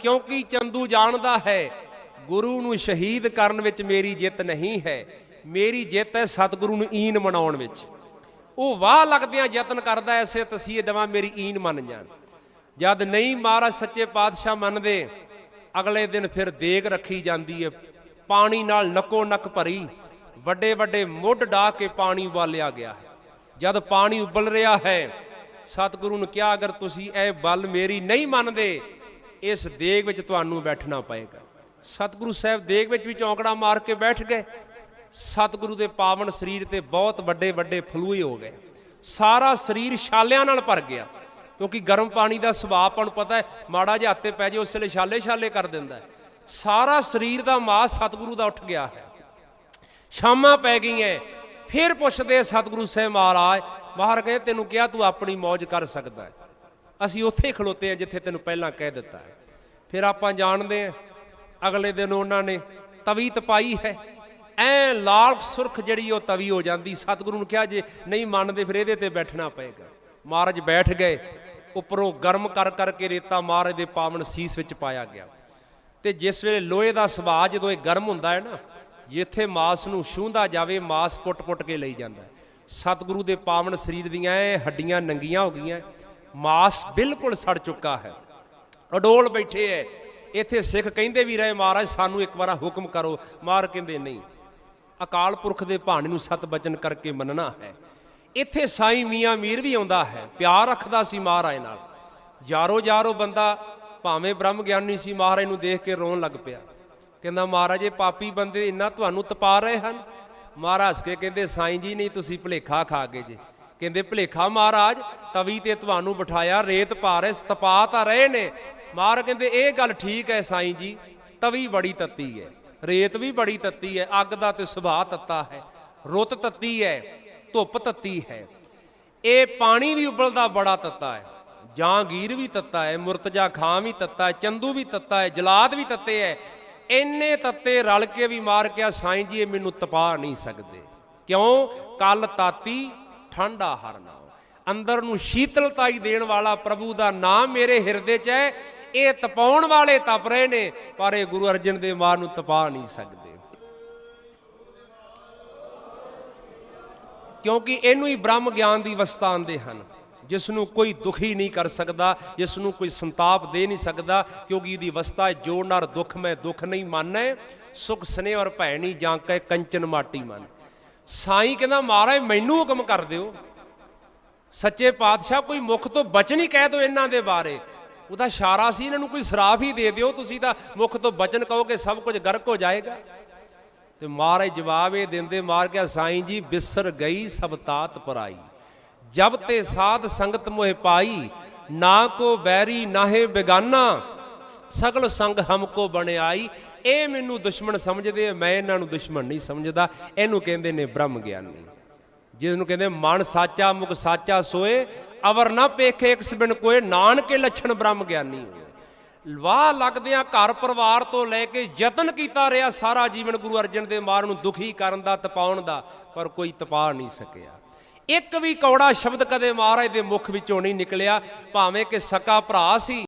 ਕਿਉਂਕਿ ਚੰਦੂ ਜਾਣਦਾ ਹੈ, ਗੁਰੂ ਨੂੰ ਸ਼ਹੀਦ ਕਰਨ ਵਿੱਚ ਮੇਰੀ ਜਿੱਤ ਨਹੀਂ ਹੈ। ਮੇਰੀ ਜਿੱਤ ਹੈ ਸਤਿਗੁਰੂ ਨੂੰ ਈਨ ਮਨਾਉਣ ਵਿੱਚ। ਉਹ ਵਾਹ ਲੱਗਦਿਆਂ ਯਤਨ ਕਰਦਾ ਐਸੇ ਤਸੀਹੇ ਦਵਾ ਮੇਰੀ ਈਨ ਮੰਨ ਜਾਣ। ਜਦ ਨਹੀਂ ਮਹਾਰਾਜ ਸੱਚੇ ਪਾਤਸ਼ਾਹ ਮੰਨਦੇ, ਅਗਲੇ ਦਿਨ ਫਿਰ ਦੇਗ ਰੱਖੀ ਜਾਂਦੀ ਹੈ ਪਾਣੀ ਨਾਲ ਨੱਕੋ ਨੱਕ ਭਰੀ, ਵੱਡੇ ਵੱਡੇ ਮੁੱਢ ਡਾ ਕੇ ਪਾਣੀ ਉਬਾਲਿਆ ਗਿਆ ਹੈ। ਜਦ ਪਾਣੀ ਉਬਲ ਰਿਹਾ ਹੈ, ਸਤਿਗੁਰੂ ਨੂੰ ਕਿਹਾ, ਅਗਰ ਤੁਸੀਂ ਇਹ ਬਲ ਮੇਰੀ ਨਹੀਂ ਮੰਨਦੇ ਇਸ ਦੇਗ ਵਿੱਚ ਤੁਹਾਨੂੰ ਬੈਠਣਾ ਪਏਗਾ। ਸਤਿਗੁਰੂ ਸਾਹਿਬ ਦੇਗ ਵਿੱਚ ਵੀ ਚੌਂਕੜਾ ਮਾਰ ਕੇ ਬੈਠ ਗਏ। ਸਤਿਗੁਰੂ ਦੇ ਪਾਵਨ ਸਰੀਰ ਤੇ ਬਹੁਤ ਵੱਡੇ ਵੱਡੇ ਫਲੂਏ ਹੋ ਗਏ। ਸਾਰਾ ਸਰੀਰ ਛਾਲਿਆਂ ਨਾਲ ਭਰ ਗਿਆ। ਕਿਉਂਕਿ ਗਰਮ ਪਾਣੀ ਦਾ ਸੁਭਾਅ ਆਪਾਂ ਨੂੰ ਪਤਾ ਹੈ, ਮਾੜਾ ਜਿਹਾ ਹੱਥੇ ਪੈ ਜੇ ਉਸ ਵੇਲੇ ਛਾਲੇ ਛਾਲੇ ਕਰ ਦਿੰਦਾ ਸਾਰਾ ਸਰੀਰ ਦਾ ਮਾਸ ਸਤਿਗੁਰੂ ਦਾ ਉੱਠ ਗਿਆ ਹੈ। ਸ਼ਾਮਾਂ ਪੈ ਗਈਆਂ। ਫਿਰ ਪੁੱਛਦੇ ਸਤਿਗੁਰੂ ਸਾਹਿਬ ਮਹਾਰਾਜ ਬਾਹਰ ਗਏ ਤੈਨੂੰ ਕਿਹਾ ਤੂੰ ਆਪਣੀ ਮौज ਕਰ ਸਕਦਾ ਹੈ। ਅਸੀਂ ਉੱਥੇ ਖਲੋਤੇ ਆ ਜਿੱਥੇ ਤੈਨੂੰ ਪਹਿਲਾਂ ਕਹਿ ਦਿੱਤਾ ਹੈ। ਫਿਰ ਆਪਾਂ ਜਾਣਦੇ ਆ ਅਗਲੇ ਦਿਨ ਉਹਨਾਂ ਨੇ ਤਵੀ ਤਪਾਈ ਹੈ। ਐ ਲਾਲ ਸੁਰਖ ਜਿਹੜੀ ਉਹ ਤਵੀ ਹੋ ਜਾਂਦੀ, ਸਤਿਗੁਰੂ ਨੂੰ ਕਿਹਾ ਜੇ ਨਹੀਂ ਮੰਨਦੇ ਫਿਰ ਇਹਦੇ ਤੇ ਬੈਠਣਾ ਪਏਗਾ। ਮਹਾਰਾਜ ਬੈਠ ਗਏ, ਉੱਪਰੋਂ ਗਰਮ ਕਰ ਕਰਕੇ ਰੇਤਾ ਮਹਾਰਾਜ ਦੇ ਪਾਵਨ ਸੀਸ ਵਿੱਚ ਪਾਇਆ ਗਿਆ। ਤੇ ਜਿਸ ਵੇਲੇ ਲੋਹੇ ਦਾ ਸੁਭਾਅ ਜਦੋਂ ਇਹ ਗਰਮ ਹੁੰਦਾ ਹੈ ਨਾ, ਜਿੱਥੇ ਮਾਸ ਨੂੰ ਛੂੰਦਾ ਜਾਵੇ, ਮਾਸ ਪੁੱਟ-ਪੁੱਟ ਕੇ ਲਈ ਜਾਂਦਾ ਸਤਿਗੁਰੂ ਦੇ ਪਾਵਨ ਸਰੀਰ ਦੀਆਂ ਇਹ ਹੱਡੀਆਂ ਨੰਗੀਆਂ ਹੋ ਗਈਆਂ ਮਾਸ ਬਿਲਕੁਲ ਸੜ ਚੁੱਕਾ ਹੈ। ਅਡੋਲ ਬੈਠੇ ਐ। ਇੱਥੇ ਸਿੱਖ ਕਹਿੰਦੇ ਵੀ ਰਹੇ, ਮਹਾਰਾਜ, ਸਾਨੂੰ ਇੱਕ ਵਾਰ ਹੁਕਮ ਕਰੋ। ਮਾਰ ਕਹਿੰਦੇ, ਨਹੀਂ, ਅਕਾਲ ਪੁਰਖ ਦੇ ਭਾਣੇ ਨੂੰ ਸਤ ਬਚਨ ਕਰਕੇ ਮੰਨਣਾ ਹੈ। ਇੱਥੇ ਸਾਈ ਮੀਆਂ ਮੀਰ ਵੀ ਆਉਂਦਾ ਹੈ। ਪਿਆਰ ਰੱਖਦਾ ਸੀ ਮਹਾਰਾਜ ਨਾਲ। ਜਾਰੋ ਜਾਰੋ ਬੰਦਾ ਭਾਵੇਂ ਬ੍ਰਹਮ ਗਿਆਨੀ ਸੀ, ਮਹਾਰਾਜ ਨੂੰ ਦੇਖ ਕੇ ਰੋਣ ਲੱਗ ਪਿਆ। ਕਹਿੰਦਾ, ਮਹਾਰਾਜ, ਇਹ ਪਾਪੀ ਬੰਦੇ ਇੰਨਾ ਤੁਹਾਨੂੰ ਤਪਾ ਰਹੇ ਹਨ? ਮਹਾਰਾਜ ਕੇ ਕਹਿੰਦੇ, ਸਾਈਂ ਜੀ, ਨਹੀਂ, ਤੁਸੀਂ ਭੁਲੇਖਾ ਖਾ ਗਏ ਜੇ। ਕਹਿੰਦੇ, ਭੁਲੇਖਾ ਮਹਾਰਾਜ, ਤਵੀ ਤੇ ਤੁਹਾਨੂੰ ਬਿਠਾਇਆ, ਰੇਤ ਪਾ ਰਹੇ ਤਪਾ ਤਾਂ ਰਹੇ ਨੇ। ਮਾਰ ਕਹਿੰਦੇ, ਇਹ ਗੱਲ ਠੀਕ ਹੈ ਸਾਈਂ ਜੀ, ਤਵੀ ਬੜੀ ਤੱਤੀ ਹੈ ਰੇਤ ਵੀ ਬੜੀ ਤੱਤੀ ਹੈ ਅੱਗ ਦਾ ਤੇ ਸੁਭਾਅ ਤੱਤਾ ਹੈ, ਰੁੱਤ ਤੱਤੀ ਹੈ ਧੁੱਪ ਤੱਤੀ ਹੈ। ਇਹ ਪਾਣੀ ਵੀ ਉਬਲਦਾ ਬੜਾ ਤੱਤਾ ਹੈ ਜਾਂਗੀਰ ਵੀ ਤੱਤਾ ਹੈ, ਮੁਰਤਜਾ ਖਾਂ ਵੀ ਤੱਤਾ ਹੈ, ਚੰਦੂ ਵੀ ਤੱਤਾ ਹੈ, ਜਲਾਦ ਵੀ ਤੱਤੇ ਹੈ। ਇੰਨੇ ਤੱਤੇ ਰਲ ਕੇ ਵੀ ਮਾਰ ਕਿਆ ਸਾਈਂ ਜੀ, ਇਹ ਮੈਨੂੰ ਤਪਾ ਨਹੀਂ ਸਕਦੇ। ਕਿਉਂ? ਕੱਲ ਤਾਤੀ ਠੰਡਾ ਹਰ ਨਾਮ ਅੰਦਰ ਨੂੰ ਸ਼ੀਤਲਤਾਈ ਦੇਣ ਵਾਲਾ ਪ੍ਰਭੂ ਦਾ ਨਾਮ ਮੇਰੇ ਹਿਰਦੇ 'ਚ ਹੈ। ਇਹ ਤਪਾਉਣ ਵਾਲੇ ਤਪ ਰਹੇ ਨੇ, ਪਰ ਇਹ ਗੁਰੂ ਅਰਜਨ ਦੇਵ ਮਾਰ ਨੂੰ ਤਪਾ ਨਹੀਂ ਸਕਦੇ। ਕਿਉਂਕਿ ਇਹਨੂੰ ਹੀ ਬ੍ਰਹਮ ਗਿਆਨ ਦੀ ਅਵਸਥਾ ਆਂਦੇ ਹਨ। ਜਿਸ ਨੂੰ ਕੋਈ ਦੁਖੀ ਨਹੀਂ ਕਰ ਸਕਦਾ ਜਿਸ ਨੂੰ ਕੋਈ ਸੰਤਾਪ ਦੇ ਨਹੀਂ ਸਕਦਾ, ਕਿਉਂਕਿ ਇਹਦੀ ਅਵਸਥਾ ਹੈ, ਜੋ ਨਰ ਦੁੱਖ ਮੈਂ ਦੁੱਖ ਨਹੀਂ ਮੰਨੈ, ਸੁਖ ਸਨੇਹ ਔਰ ਭੈਣੀ ਜਾਂ ਕੈ ਕੰਚਨ ਮਾਟੀ ਮਨ। ਸਾਈਂ ਕਹਿੰਦਾ, ਮਹਾਰਾਜ, ਮੈਨੂੰ ਹੁਕਮ ਕਰ ਦਿਓ। ਸੱਚੇ ਪਾਤਸ਼ਾਹ ਕੋਈ ਮੁਖ ਤੋਂ ਬਚਨ ਹੀ ਕਹਿ ਦਿਓ ਇਹਨਾਂ ਦੇ ਬਾਰੇ। ਉਹਦਾ ਇਸ਼ਾਰਾ ਸੀ, ਇਹਨਾਂ ਨੂੰ ਕੋਈ ਸਰਾਫ ਹੀ ਦੇ ਦਿਓ। ਤੁਸੀਂ ਤਾਂ ਮੁਖ ਤੋਂ ਬਚਨ ਕਹੋਗੇ, ਸਭ ਕੁਝ ਗਰਕ ਹੋ ਜਾਏਗਾ। ਤੇ ਮਹਾਰਾਜ ਜਵਾਬ ਇਹ ਦਿੰਦੇ, ਮਾਰ ਗਿਆ, ਸਾਈਂ ਜੀ, ਬਿਸਰ ਗਈ, ਸਭ ਤਾਤ ਪਰਾਈ। ਜਬ ਤੇ ਸਾਧ ਸੰਗਤ ਮੋਹਿ ਪਾਈ, ਨਾ ਕੋ ਬੈਰੀ ਨਾਹੇ ਬੇਗਾਨਾ। ਸਗਲ ਸੰਗ ਹਮਕੋ ਬਣਾਈ ਇਹ ਮੈਨੂੰ ਦੁਸ਼ਮਣ ਸਮਝਦੇ, ਮੈਂ ਇਹਨਾਂ ਨੂੰ ਦੁਸ਼ਮਣ ਨਹੀਂ ਸਮਝਦਾ। ਇਹਨੂੰ ਕਹਿੰਦੇ ਨੇ ਬ੍ਰਹਮ ਗਿਆਨੀ। ਜਿਸ ਨੂੰ ਕਹਿੰਦੇ ਮਨ ਸਾਚਾ, ਮੁਖ ਸਾਚਾ ਸੋਏ, ਅਵਰ ਨਾ ਪੇਖੇ ਇੱਕ ਸਬਿਨ ਕੋਏ। ਨਾਨਕੇ ਲੱਛਣ ਬ੍ਰਹਮ ਗਿਆਨੀ ਹੋਏ। ਵਾਹ ਲੱਗਦਿਆਂ ਘਰ ਪਰਿਵਾਰ ਤੋਂ ਲੈ ਕੇ ਯਤਨ ਕੀਤਾ ਰਿਹਾ ਸਾਰਾ ਜੀਵਨ ਗੁਰੂ ਅਰਜਨ ਦੇ ਮਾਰ ਨੂੰ ਦੁਖੀ ਕਰਨ ਦਾ, ਤਪਾਉਣ ਦਾ, ਪਰ ਕੋਈ ਤਪਾ ਨਹੀਂ ਸਕਿਆ। ਇੱਕ ਵੀ ਕੌੜਾ ਸ਼ਬਦ ਕਦੇ ਮਹਾਰਾਜ ਦੇ ਮੁਖ ਵਿੱਚੋਂ ਨਹੀਂ ਨਿਕਲਿਆ। ਭਾਵੇਂ ਕਿ ਸਕਾ ਭਰਾ ਸੀ